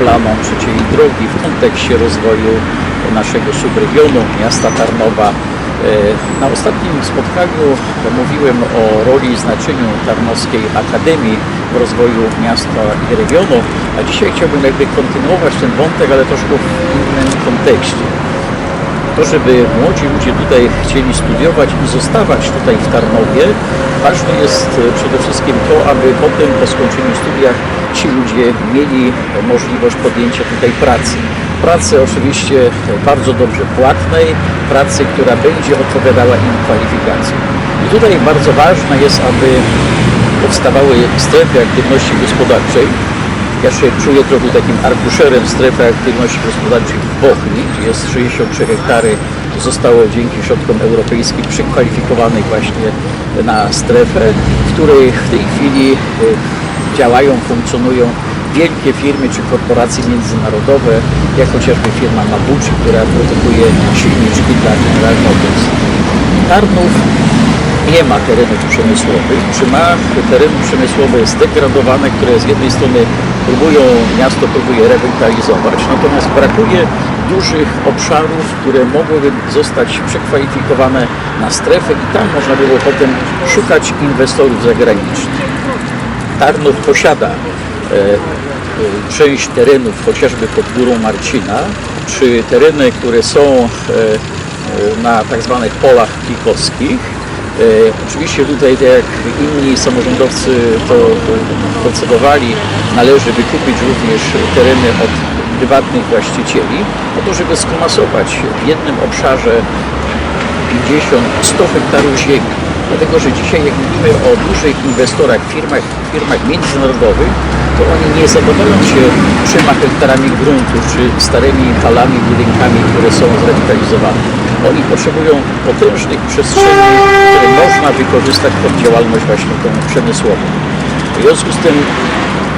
planom trzeciej drogi w kontekście rozwoju naszego subregionu, miasta Tarnowa. E, Na ostatnim spotkaniu mówiłem o roli i znaczeniu Tarnowskiej Akademii w rozwoju miasta i regionu, a dzisiaj chciałbym jakby kontynuować ten wątek, ale troszkę w innym kontekście to, żeby młodzi ludzie tutaj chcieli studiować i zostawać tutaj w Tarnowie, ważne jest e, przede wszystkim to, aby potem po skończeniu studiach ci ludzie mieli możliwość podjęcia tutaj pracy. Pracy oczywiście bardzo dobrze płatnej, pracy, która będzie odpowiadała im kwalifikacjom. I tutaj bardzo ważne jest, aby powstawały strefy aktywności gospodarczej, ja się czuję trochę takim arkuszerem strefy aktywności gospodarczej w Bochni, gdzie jest 63 hektary, zostało dzięki środkom europejskim przekwalifikowanych właśnie na strefę, w której w tej chwili e, działają, funkcjonują wielkie firmy czy korporacje międzynarodowe, jak chociażby firma Mabuchi, która produkuje silniczki dla General Motors. Tarnów nie ma terenów przemysłowych, czy ma tereny przemysłowe zdegradowane, które z jednej strony próbują, miasto próbuje rewitalizować, natomiast brakuje dużych obszarów, które mogłyby zostać przekwalifikowane na strefę i tam można było potem szukać inwestorów zagranicznych. Tarnów posiada e, e, część terenów, chociażby pod Górą Marcina, czy tereny, które są e, na tak zwanych polach kikowskich. E, Oczywiście tutaj, tak jak inni samorządowcy to procedowali, należy wykupić również tereny od prywatnych właścicieli, po to, żeby skomasować w jednym obszarze 50-100 hektarów ziemi. Dlatego, że dzisiaj jak mówimy o dużych inwestorach, firmach, firmach międzynarodowych, to oni nie zadowolą się trzema hektarami gruntu czy starymi halami, budynkami, które są zrewitalizowane. Oni potrzebują potężnych przestrzeni, które można wykorzystać pod działalność właśnie tą przemysłową. W związku z tym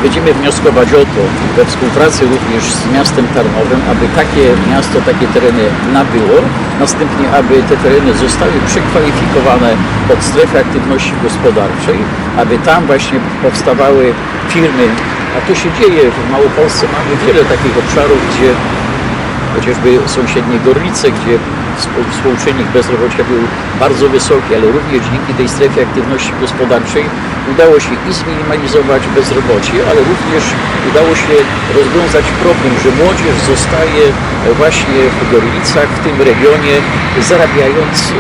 będziemy wnioskować o to, we współpracy również z miastem Tarnowem, aby takie miasto, takie tereny nabyło, następnie aby te tereny zostały przekwalifikowane pod strefę aktywności gospodarczej, aby tam właśnie powstawały firmy, a to się dzieje, w Małopolsce. Mamy wiele takich obszarów, gdzie chociażby sąsiednie Gorlice, gdzie współ- współczynnik bezrobocia był bardzo wysoki, ale również dzięki tej strefie aktywności gospodarczej udało się i zminimalizować bezrobocie, ale również udało się rozwiązać problem, że młodzież zostaje właśnie w Gorlicach, w tym regionie, zarabiając e,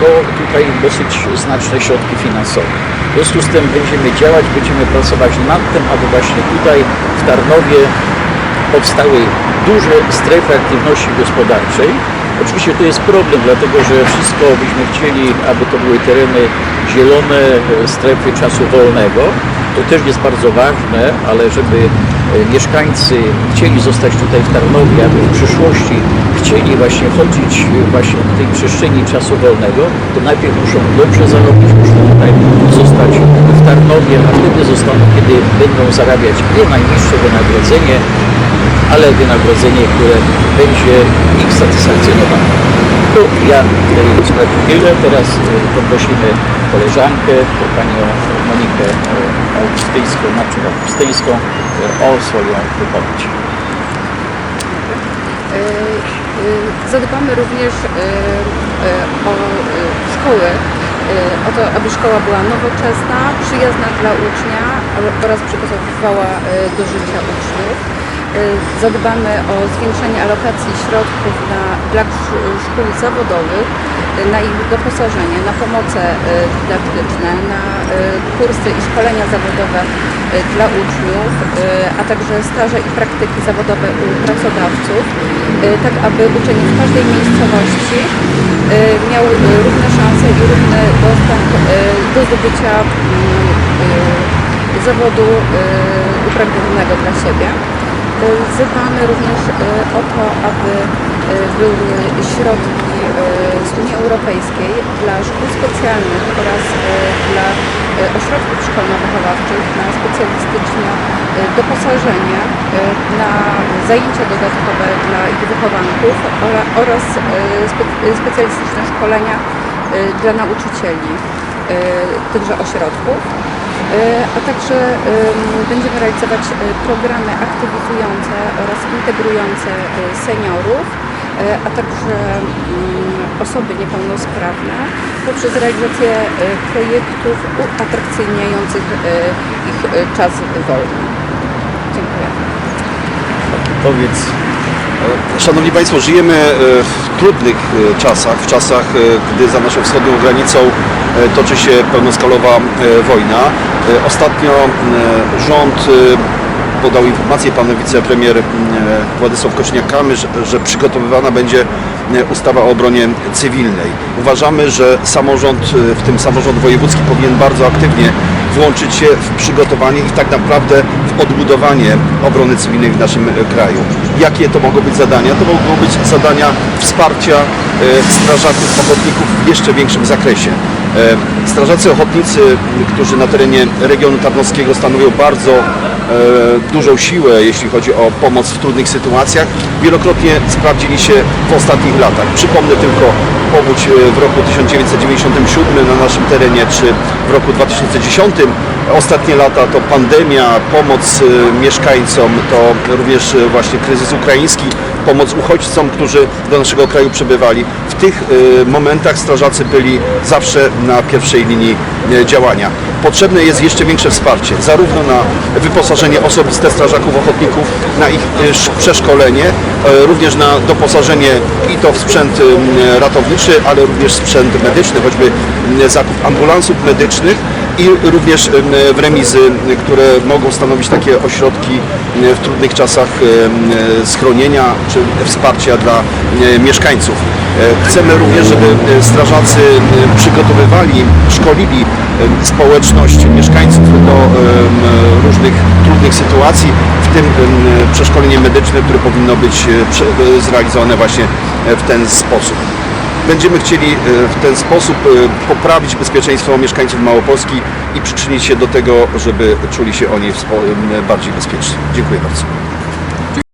no, tutaj dosyć znaczne środki finansowe. W związku z tym będziemy działać, będziemy pracować nad tym, aby właśnie tutaj w Tarnowie powstały duże strefy aktywności gospodarczej. Oczywiście to jest problem, dlatego że wszystko byśmy chcieli, aby to były tereny zielone, e, strefy czasu wolnego. To też jest bardzo ważne, ale żeby e, mieszkańcy chcieli zostać tutaj w Tarnowie, aby w przyszłości chcieli właśnie chodzić e, właśnie do tej przestrzeni czasu wolnego, to najpierw muszą dobrze zarobić, muszą tutaj zostać w Tarnowie, a wtedy zostaną, kiedy będą zarabiać nie najniższe wynagrodzenie, ale wynagrodzenie, które będzie ich satysfakcjonowało. Tu ja tutaj sprawy tyle. Teraz e, poprosimy koleżankę, panią Monikę e, Augustyńską, Marczuk Augustyńską e, o swoją wypowiedź. Zadbamy również o szkoły, o to, aby szkoła była nowoczesna, przyjazna dla ucznia oraz przygotowywała do życia uczniów. Y, Zadbamy o zwiększenie alokacji środków na, dla sz- szkół zawodowych, y, na ich doposażenie, na pomoce y, dydaktyczne, na kursy i szkolenia zawodowe dla uczniów, a także staże i praktyki zawodowe u pracodawców, tak aby uczeń w każdej miejscowości miał równe szanse i równy dostęp do zdobycia y, zawodu upragnionego dla siebie. Wzywamy również y, o to, aby y, były środki y, z Unii Europejskiej dla szkół specjalnych oraz dla ośrodków szkolno-wychowawczych na specjalistyczne doposażenie, na zajęcia dodatkowe dla ich wychowanków ora- oraz spe- specjalistyczne szkolenia dla nauczycieli tychże ośrodków. A także będziemy realizować programy aktywizujące integrujące e, seniorów, e, a także mm, osoby niepełnosprawne poprzez realizację e, projektów uatrakcyjniających ich czas wolny. Dziękuję. Powiedz, Szanowni Państwo, żyjemy w trudnych czasach, w czasach, gdy za naszą wschodnią granicą toczy się pełnoskalowa wojna. Ostatnio rząd podał informację, pan wicepremier e, Władysław Kośniak-Kamysz, że przygotowywana będzie e, ustawa o obronie cywilnej. Uważamy, że samorząd, e, w tym samorząd wojewódzki powinien bardzo aktywnie włączyć się w przygotowanie i tak naprawdę w odbudowanie obrony cywilnej w naszym kraju. Jakie to mogą być zadania? To mogą być zadania wsparcia strażaków, ochotników w jeszcze większym zakresie. Strażacy ochotnicy, którzy na terenie regionu tarnowskiego stanowią bardzo dużą siłę, jeśli chodzi o pomoc w trudnych sytuacjach, wielokrotnie sprawdzili się w ostatnich latach. Przypomnę tylko powódź e, w roku 1997 na naszym terenie, czy w roku 2010. Ostatnie lata to pandemia, pomoc e, mieszkańcom, to również e, właśnie kryzys ukraiński, pomoc uchodźcom, którzy do naszego kraju przybywali. W tych e, momentach strażacy byli zawsze na pierwszej linii e, działania. Potrzebne jest jeszcze większe wsparcie, zarówno na wyposażenie osobiste strażaków ochotników, na ich sz- przeszkolenie, również na doposażenie i to w sprzęt ratowniczy, ale również sprzęt medyczny, choćby zakup ambulansów medycznych i również w remizy, które mogą stanowić takie ośrodki w trudnych czasach schronienia czy wsparcia dla mieszkańców. E, Chcemy również, żeby strażacy przygotowywali, szkolili społeczność mieszkańców do różnych trudnych sytuacji, w tym przeszkolenie medyczne, które powinno być e, e, zrealizowane właśnie w ten sposób. Będziemy chcieli e, w ten sposób e, poprawić bezpieczeństwo mieszkańców Małopolski i przyczynić się do tego, żeby czuli się oni m, bardziej bezpiecznie. Dziękuję bardzo.